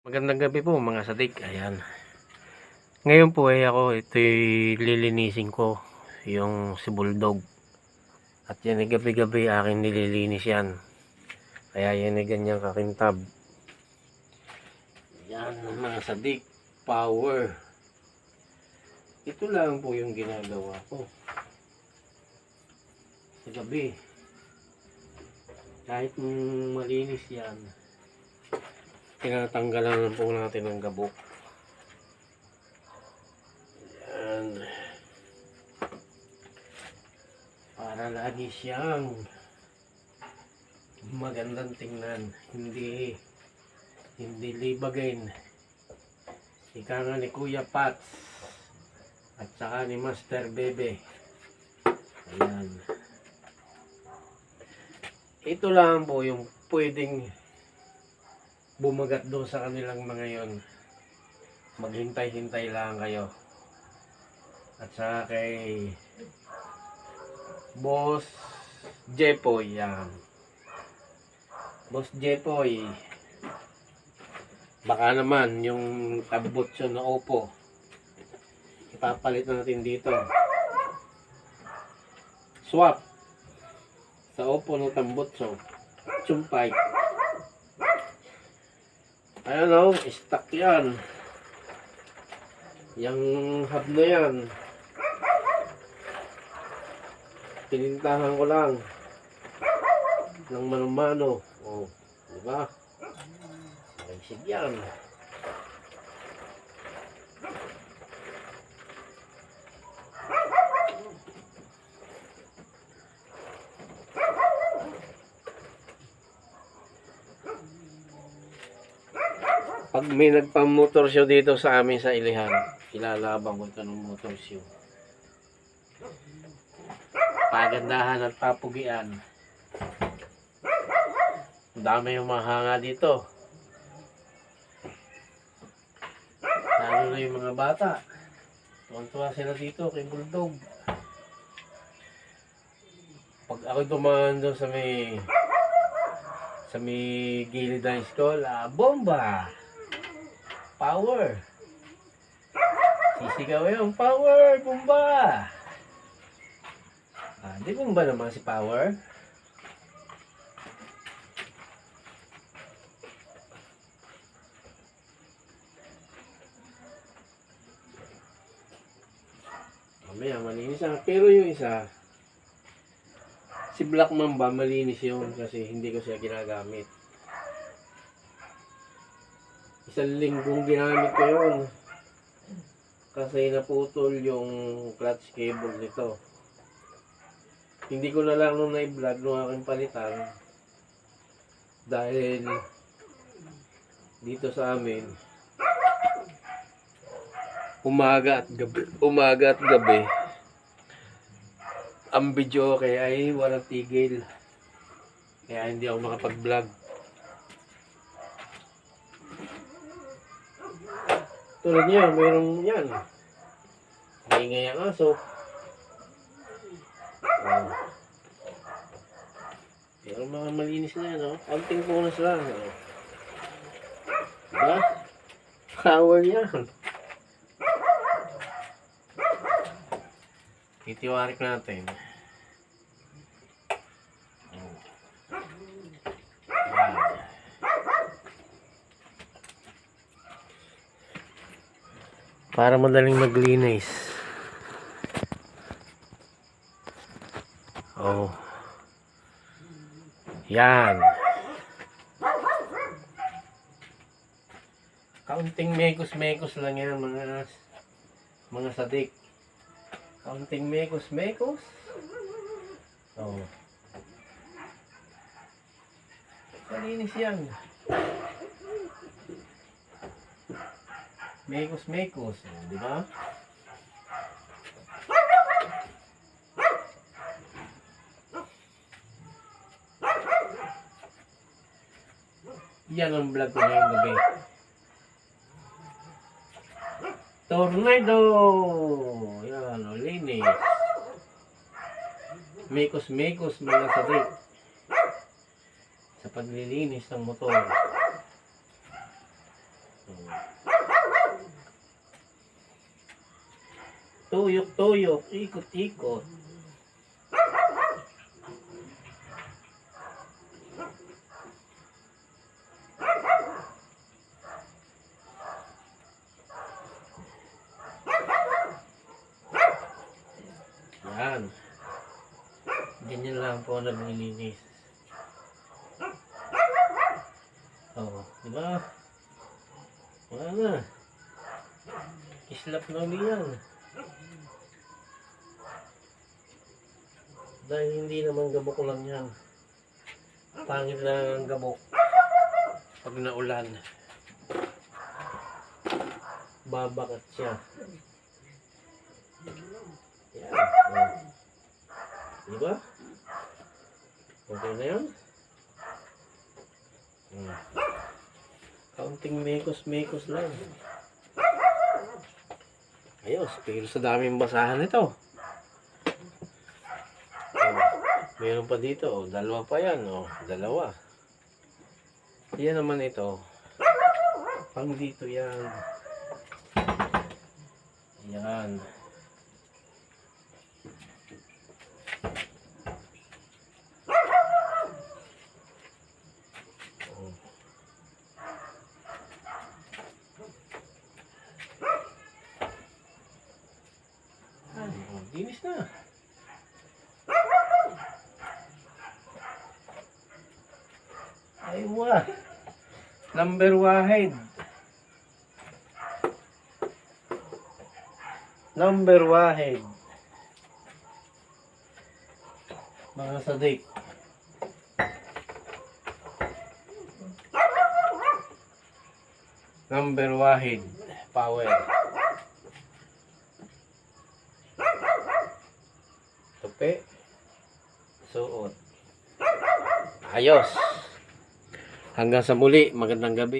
Magandang gabi po mga sadik. Ayan. Ngayon po ay ako ito'y lilinisin ko yung si Bulldog. At yan ay gabi-gabi akin nililinis yan. Kaya yan ay ganyang kakintab. Yan mga sadik. Power. Ito lang po yung ginagawa ko. Sa gabi. Kahit malinis yan tinatanggalan po natin ng gabok. Yan. Para lagi siyang magandang tingnan. Hindi hindi libagin. Ika nga ni Kuya Pats at saka ni Master Bebe. Ayan. Ito lang po yung pwedeng bumagat doon sa kanilang mga yon. Maghintay-hintay lang kayo. At saka kay Boss Jepoy yan. Boss Jepoy. Baka naman yung tambutso na opo. Ipapalit natin dito. Swap. Sa opo ng tambutso. Chumpay. Ayan o, stuck yan. Yang hub na yan. Pinintahan ko lang. Ng manumano. O, di ba? Naisig yan. Pag may nagpa-motor show dito sa amin sa Ilihan, ilalabang ko ito ng motor show. Pagandahan at papugian. Ang dami yung mahanga dito. Lalo na yung mga bata. Tuwan-tuwa sila dito kay Bulldog. Pag ako dumaan doon sa may sa may gilid ng school, ah, bomba! Power! Sisigaw yun, power! Bomba! Ah, di bomba naman si Power? Mamaya, malinis ang. Pero yung isa, si Black Mamba, malinis yun kasi hindi ko siya ginagamit. Isang linggong ginamit ko yun. Kasi naputol yung clutch cable nito. Hindi ko na lang nung na-vlog nung aking palitan. Dahil dito sa amin, umaga at gabi, umaga at gabi, ang video okay ay walang tigil. Kaya hindi ako makapag-vlog. Tulad niya, mayroong yan. Maingay ang aso. Oh. Pero mga malinis na yan, oh. Kaunting punas lang, oh. Diba? Power yan. Titiwarik natin. Para madaling maglinis. Oh. Yan. Kaunting mekos-mekos lang yan mga mga sadik. Kaunting mekos-mekos. Oh. Malinis yan. Mekos-mekos. oh, Di ba? Yan ang vlog ko ngayong gabi. Tornado! Yan, o, linis. Mekos-mekos mga sadik. Sa paglilinis ng motor. Tuyok, tuyok, ikot, ikot. Yan. Ganyan lang po naglilinis. Oh, di ba? Wala na. Islap na ulit yan. Dahil hindi naman gabok lang yan. Pangit lang ang gabok. Pag naulan. Babakat siya. Yan. Oh. Di ba? Okay na yan? Hmm. Kaunting mekos-mekos lang. Ayos, pero sa daming basahan nito. Oh, meron pa dito, oh, dalawa pa yan, oh, dalawa. Yan naman ito. Pang dito yan. Yan. Oh. Ay, dinis na. Wa. Number wahid. Number wahid. Mga sadik. Number wahid. Power. Tupi. Suot. Ayos. Hanggang sa muli. Magandang gabi.